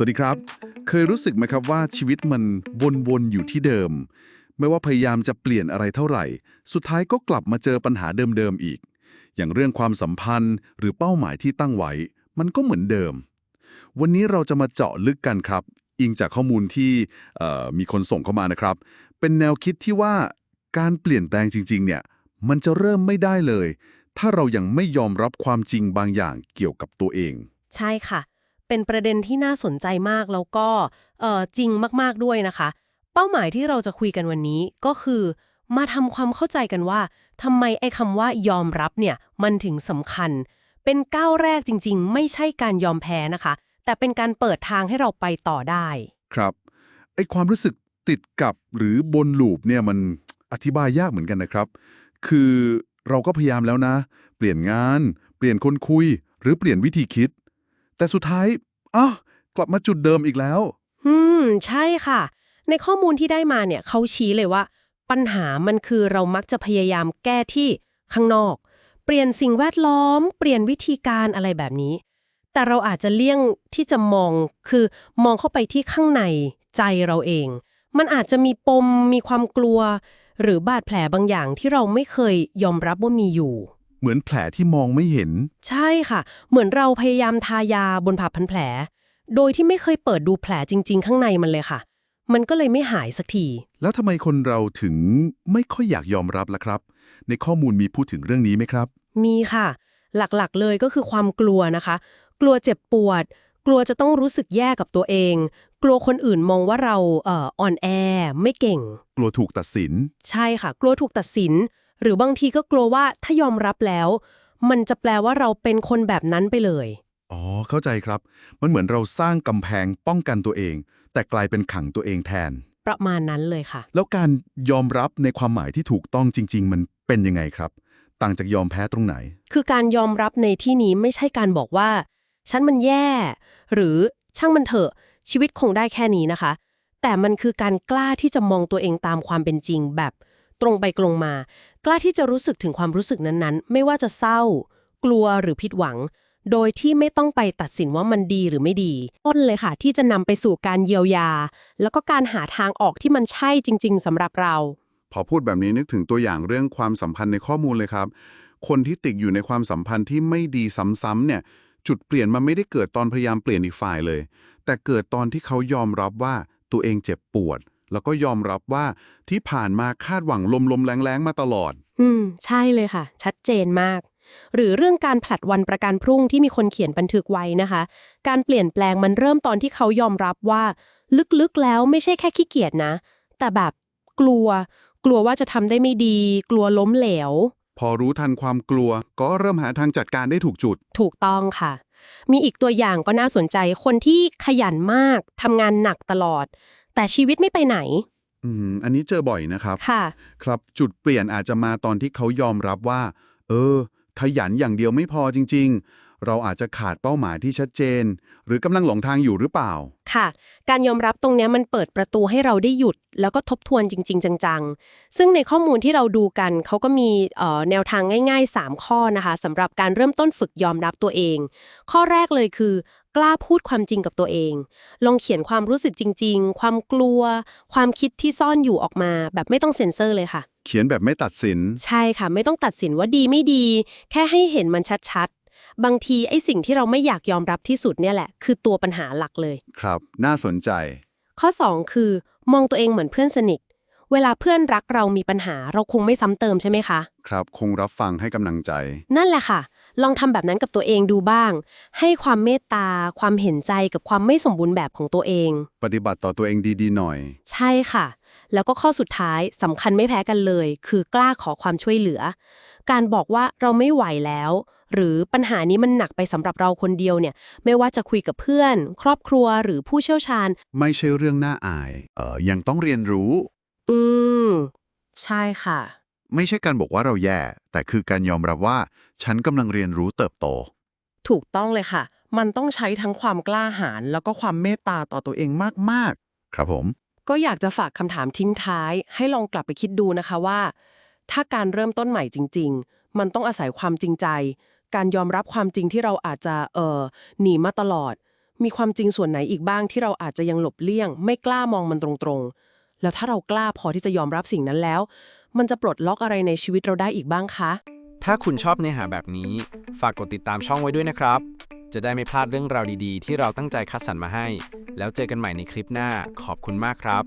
สวัสดีครับ เคยรู้สึกไหมครับว่าชีวิตมันวนๆอยู่ที่เดิม ไม่ว่าพยายามจะเปลี่ยนอะไรเท่าไหร่ สุดท้ายก็กลับมาเจอปัญหาเดิมๆอีก อย่างเรื่องความสัมพันธ์ หรือเป้าหมายที่ตั้งไว้ มันก็เหมือนเดิม วันนี้เราจะมาเจาะลึกกันครับ อิงจากข้อมูลที่มีคนส่งเข้ามานะครับ เป็นแนวคิดที่ว่าการเปลี่ยนแปลงจริง ๆ เนี่ย มันจะเริ่มไม่ได้เลย ถ้าเรายังไม่ยอมรับความจริงบางอย่างเกี่ยวกับตัวเอง ใช่ค่ะ เป็นประเด็นที่น่าสนใจมากแล้วก็จริงมากๆด้วยนะคะ เป้าหมายที่เราจะคุยกันวันนี้ก็คือมาทำความเข้าใจกันว่าทำไมไอ้คำว่ายอมรับเนี่ยมันถึงสำคัญ เป็นก้าวแรกจริง ๆ ไม่ใช่การยอมแพ้นะคะ แต่เป็นการเปิดทางให้เราไปต่อได้ ครับไอ้ความรู้สึกติดกับหรือบนลูปเนี่ยมันอธิบายยากเหมือนกันนะครับ คือเราก็พยายามแล้วนะ เปลี่ยนงาน เปลี่ยนคนคุย หรือเปลี่ยนวิธีคิด แต่สุดท้าย อ้ากลับมาจุดเดิมอีกแล้ว อืม ใช่ค่ะ ในข้อมูลที่ได้มาเนี่ยเขาชี้เลยว่า ปัญหามันคือเรามักจะพยายามแก้ที่ข้างนอก เปลี่ยนสิ่งแวดล้อม เปลี่ยนวิธีการอะไรแบบนี้ แต่เราอาจจะเลี่ยงที่จะมองคือมองเข้าไปที่ข้างในใจเราเอง มันอาจจะมีปมมีความกลัว หรือบาดแผลบางอย่างที่เราไม่เคยยอมรับว่ามีอยู่ เหมือนแผลที่มองไม่เห็น ใช่ค่ะ เหมือนเราพยายามทายาบนผ่าพันแผล โดยที่ไม่เคยเปิดดูแผลจริง ๆ ข้างในมันเลยค่ะ มันก็เลยไม่หายสักที แล้วทำไมคนเราถึงไม่ค่อยอยากยอมรับล่ะครับ ในข้อมูลมีพูดถึงเรื่องนี้ไหมครับ มีค่ะ หลักๆเลยก็คือความกลัวนะคะ กลัวเจ็บปวด กลัวจะต้องรู้สึกแย่กับตัวเอง กลัวคนอื่นมองว่าเราเอ่ออ่อนแอ ไม่เก่ง กลัวถูกตัดสิน ใช่ค่ะ กลัวถูกตัดสิน หรือบางทีก็กลัวว่าถ้ายอมรับแล้ว มันจะแปลว่าเราเป็นคนแบบนั้นไปเลย อ๋อ เข้าใจครับ มันเหมือนเราสร้างกำแพงป้องกันตัวเอง แต่กลายเป็นขังตัวเองแทน ประมาณนั้นเลยค่ะ แล้วการยอมรับในความหมายที่ถูกต้องจริง ๆ มันเป็นยังไงครับ ต่างจากยอมแพ้ตรงไหน คือการยอมรับในที่นี้ไม่ใช่การบอกว่า ฉันมันแย่ หรือช่างมันเถอะชีวิตคงได้แค่นี้นะคะ แต่มันคือการกล้าที่จะมองตัวเองตามความเป็นจริงแบบ ตรงไปตรงมาก ล้าที่จะรู้สึกถึงความรู้สึกนั้นๆ ไม่ว่าจะเศร้า กลัวหรือผิดหวัง โดยที่ไม่ต้องไปตัดสินว่ามันดีหรือไม่ดี ต้นเลยค่ะ ที่จะนำไปสู่การเยียวยา แล้วก็การหาทางออกที่มันใช่จริง ๆสำหรับเรา พอพูดแบบนี้นึกถึงตัวอย่างเรื่องความสัมพันธ์ในข้อมูลเลยครับ คนที่ติดอยู่ในความสัมพันธ์ที่ไม่ดีซ้ำๆเนี่ย จุดเปลี่ยนมันไม่ได้เกิดตอนพยายามเปลี่ยนอีกฝ่ายเลย แต่เกิดตอนที่เขายอมรับว่าตัวเองเจ็บปวด แล้วก็ยอมรับว่าที่ผ่านมาคาดหวังลมๆแรงๆมาตลอด อืม ใช่เลยค่ะ ชัดเจนมาก หรือเรื่องการผลัดวันประกันพรุ่งที่มีคนเขียนบันทึกไว้นะคะ การเปลี่ยนแปลงมันเริ่มตอนที่เขายอมรับว่า ลึกๆแล้วไม่ใช่แค่ขี้เกียจนะ แต่แบบกลัว กลัวว่าจะทำได้ไม่ดี กลัวล้มเหลว พอรู้ทันความกลัว ก็เริ่มหาทางจัดการได้ถูกจุด ถูกต้องค่ะ มีอีกตัวอย่างก็น่าสนใจคนที่ขยันมากทำงานหนักตลอด แต่ชีวิตไม่ไปไหน อืมอันนี้เจอบ่อยนะครับ ค่ะ ครับจุดเปลี่ยนอาจจะมาตอนที่เขายอมรับว่า เออ ขยันอย่างเดียวไม่พอจริง ๆ เราอาจจะขาดเป้าหมายที่ชัดเจน หรือกำลังหลงทางอยู่หรือเปล่า ค่ะ การยอมรับตรงเนี้ยมันเปิดประตูให้เราได้หยุด แล้วก็ทบทวนจริง ๆ จังๆ ซึ่งในข้อมูลที่เราดูกันเขาก็มีเอ่อแนวทางง่าย ๆ 3 ข้อนะคะสำหรับการเริ่มต้นฝึกยอมรับตัวเอง ข้อแรกเลยคือ กล้าพูดความจริงกับตัวเอง ลองเขียนความรู้สึกจริง ๆ ความกลัว ความคิดที่ซ่อนอยู่ออกมา แบบไม่ต้องเซ็นเซอร์เลยค่ะเขียนแบบไม่ตัดสิน ใช่ค่ะ ไม่ต้องตัดสินว่าดีไม่ดี แค่ให้เห็นมันชัดๆ บางทีไอ้สิ่งที่เราไม่อยากยอมรับที่สุดเนี่ยแหละ คือตัวปัญหาหลักเลย ครับ น่าสนใจ ข้อ 2 คือ มองตัวเองเหมือนเพื่อนสนิท เวลาเพื่อนรักเรามีปัญหา เราคงไม่ซ้ำเติมใช่ไหมคะ ครับ คงรับฟังให้กำลังใจ นั่นแหละค่ะ ลองทำแบบนั้นกับตัวเองดูบ้าง ให้ความเมตตา ความเห็นใจกับความไม่สมบูรณ์แบบของตัวเอง ปฏิบัติต่อตัวเองดีๆหน่อย ใช่ค่ะ แล้วก็ข้อสุดท้ายสำคัญไม่แพ้กันเลย คือกล้าขอความช่วยเหลือ การบอกว่าเราไม่ไหวแล้ว หรือปัญหานี้มันหนักไปสำหรับเราคนเดียวเนี่ย ไม่ว่าจะคุยกับเพื่อน ครอบครัวหรือผู้เชี่ยวชาญ ไม่ใช่เรื่องน่าอาย เอ่อยังต้องเรียนรู้ อืม ใช่ค่ะ ไม่ใช่การบอกว่าเราแย่ แต่คือการยอมรับว่า ฉันกำลังเรียนรู้เติบโต ถูกต้องเลยค่ะ มันต้องใช้ทั้งความกล้าหาญแล้วก็ความเมตตาต่อตัวเองมากครับผมๆก็อยากจะฝากคำถามทิ้งท้าย ให้ลองกลับไปคิดดูนะคะว่า ถ้าการเริ่มต้นใหม่จริง ๆ มันต้องอาศัยความจริงใจ การยอมรับความจริงที่เราอาจจะเอ่อหนีมาตลอด มีความจริงส่วนไหนอีกบ้างที่เราอาจจะยังหลบเลี่ยง ไม่กล้ามองมันตรงๆ แล้วถ้าเรากล้าพอที่จะยอมรับสิ่งนั้นแล้ว มันจะปลดล็อกอะไรในชีวิตเราได้อีกบ้างคะ ถ้าคุณชอบเนื้อหาแบบนี้ ฝากกดติดตามช่องไว้ด้วยนะครับ จะได้ไม่พลาดเรื่องราวดีๆ ที่เราตั้งใจคัดสรรมาให้ แล้วเจอกันใหม่ในคลิปหน้า ขอบคุณมากครับ